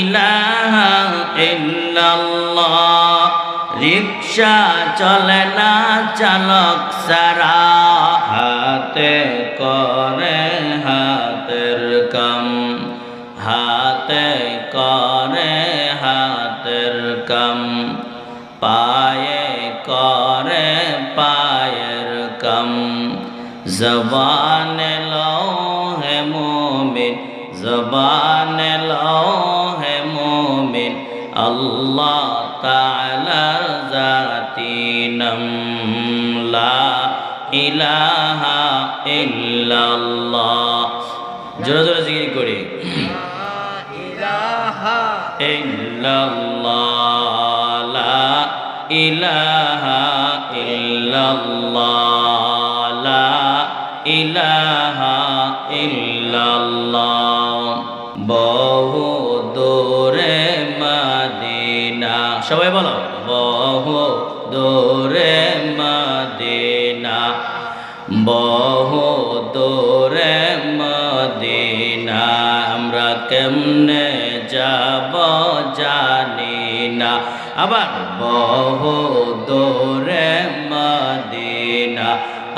ইলাহা ইল্লাল্লাহ। রিক্সা চলে না চালক সারা। হাতে করে হাতের কাম। হাতে করে হাতের কাম। পায়ে করে পায়ের কাম। জবান হে মোমিন, জবান ইলাহা ইল্লাল্লাহ। জোরে জোরে জিকির করি। ইল্লাল্লাহ লা ইলাহা ইল্লাল্লাহ লা ইলাহা ইল্লাল্লাহ। বহু দূরে মদিনা। সবাই বলো। বহু দূরে মদিনা। বহু দূরে মদিনা, আমরা কেমনে যাব জানি না। আবার বহু দূরে মদিনা,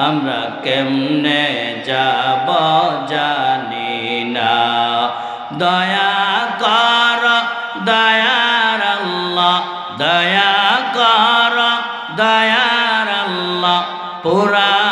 আমরা কেমনে যাব জানি না। দয়া কর দয়ার দয়া কর দয়ার পুরা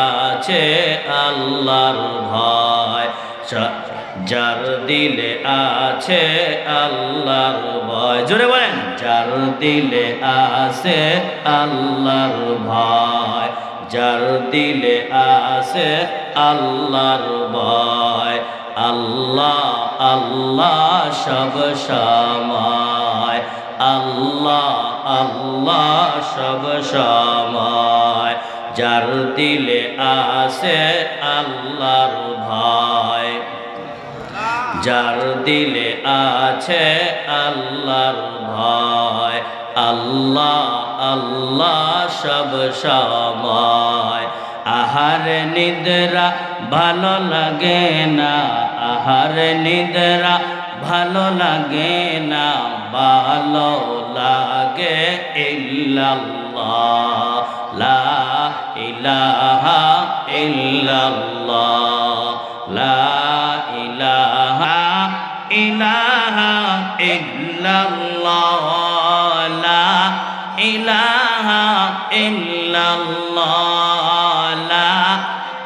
আছে আল্লাহর ভয়। যার দিলে আছে আল্লাহর ভয়। জোরে বলেন, যার দিলে আছে আল্লাহর ভয়। যার দিলে আছে আল্লাহর ভয়। আল্লাহ আল্লাহ সব সময়। আল্লাহ আল্লাহ সব সময়। যার দিলে আছে আল্লাহর ভয়। যার দিলে আছে আল্লাহর ভয়। আল্লাহ আল্লাহ সব সময়। আহার নিদ্রা ভালো লাগে না, আহার নিদ্রা ভালো লাগে না, ভালো লাগে ইল্লাল্লাহ, লা ইলাহা ইল্লাল্লাহ, লা ইলাহা ইলাহা লা ইলাহা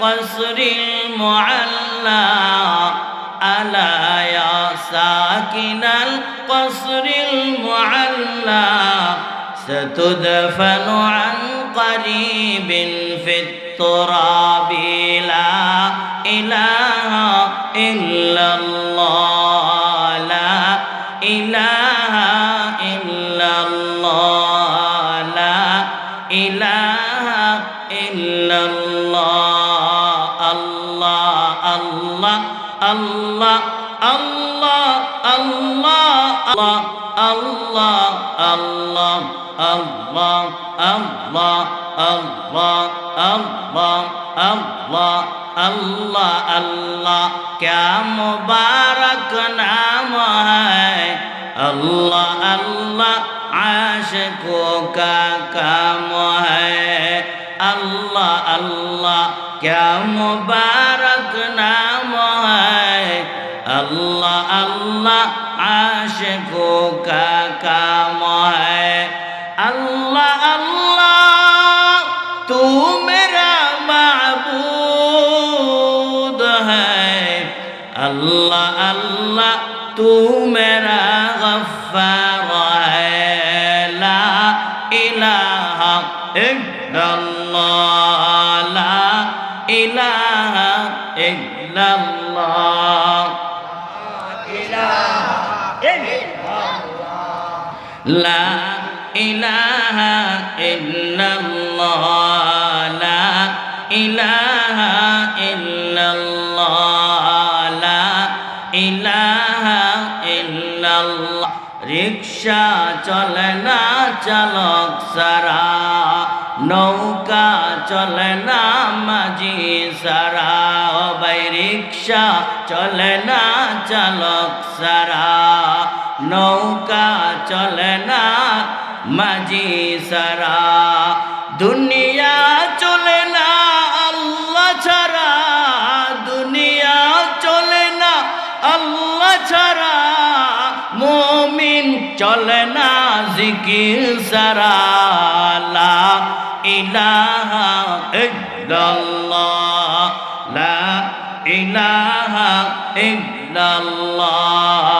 القصر المعلى ألا يا ساكن القصر المعلى؟ ستدفن عن قريب في التراب لا إله إلا الله لا إله إلا الله لا إله إلا الله. আল্লাহ আল্লাহ আল্লাহ আল্লাহ আল্লাহ আল্লাহ আল্লাহ আল্লাহ আল্লাহ আল্লাহ আল্লাহ আল্লাহ ক্যা মুবারক নাম হ্যায় আল্লাহ আল্লাহ আশকো কা কাম আল্লাহ আল্লাহ ক্যা আল্লাহ আল্লাহ আশেকো কাকাময় আল্লাহ আল্লাহ তু মেরা মাবুদ হ্যায় আল্লাহ আল্লাহ তু মেরা গফার লা ইলাহা ইল্লাল্লাহ ইলাহা ইল্লাল্লাহ, লা ইলাহা ইল্লাল্লাহ। রিক্সা চলে না, চালক সারা। নৌকা চলে না, মাঝি সারা। রিক্সা চলে না, চালক সারা। নৌকা চলে না, মাঝি সারা। দুনিয়া চলে না, আল্লাহ ছাড়া। দুনিয়া চলে না, আল্লাহ ছাড়া। মমিন চলে না, জিকির সারা। লা ইলাহা ইল্লাল্লাহ, লা ইলাহা ইল্লাল্লাহ।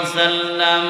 ওয়াসাল্লাম